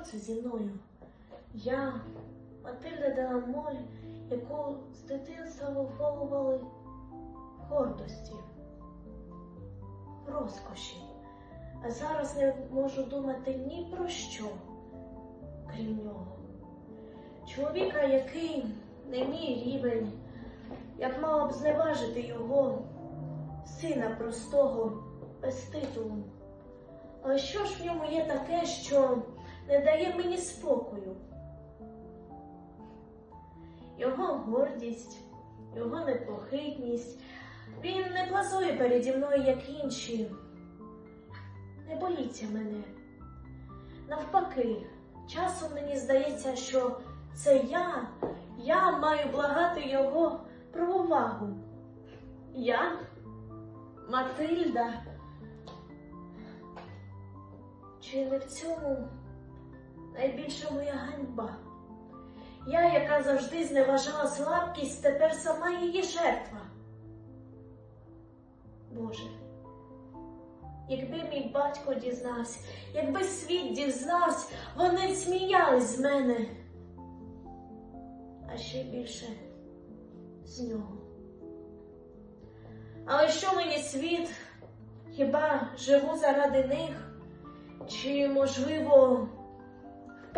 це зі мною? Я, Матильда Деламоль, яку з дитинства виховували гордості, розкоші. А зараз не можу думати ні про що, крім нього. Чоловіка, який не мій рівень, я б мала б зневажити його, сина простого, без титулу. Але що ж в ньому є таке, що не дає мені спокою? Його гордість, його непохитність, він не плазує переді мною, як інші. Не боїться мене. Навпаки, часом мені здається, що це я, я маю благати його про увагу. Я, Матильда. Чи не в цьому найбільша моя ганьба? Я, яка завжди зневажала слабкість, тепер сама її жертва. Боже, якби мій батько дізнався, якби світ дізнався, вони сміялись з мене. А ще більше з нього. Але що мені світ? Хіба живу заради них? Чи, можливо,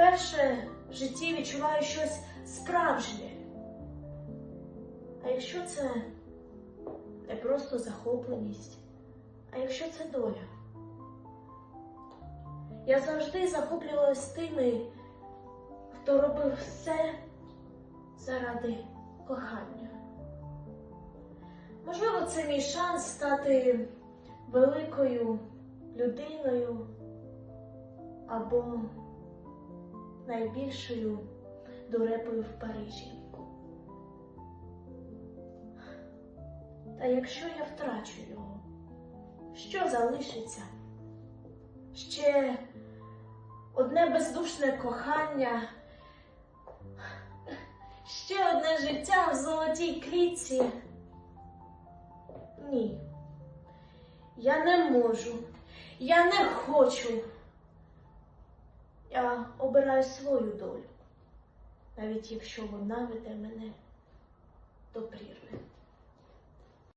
вперше в житті відчуваю щось справжнє? А якщо це не просто захопленість, а якщо це доля? Я завжди захоплювалась тими, хто робив все заради кохання. Можливо, це мій шанс стати великою людиною або найбільшою дурепою в Парижі. Та якщо я втрачу його, що залишиться? Ще одне бездушне кохання, ще одне життя в золотій клітці. Ні, я не можу, я не хочу. Я обираю свою долю, навіть якщо вона веде мене до прірви.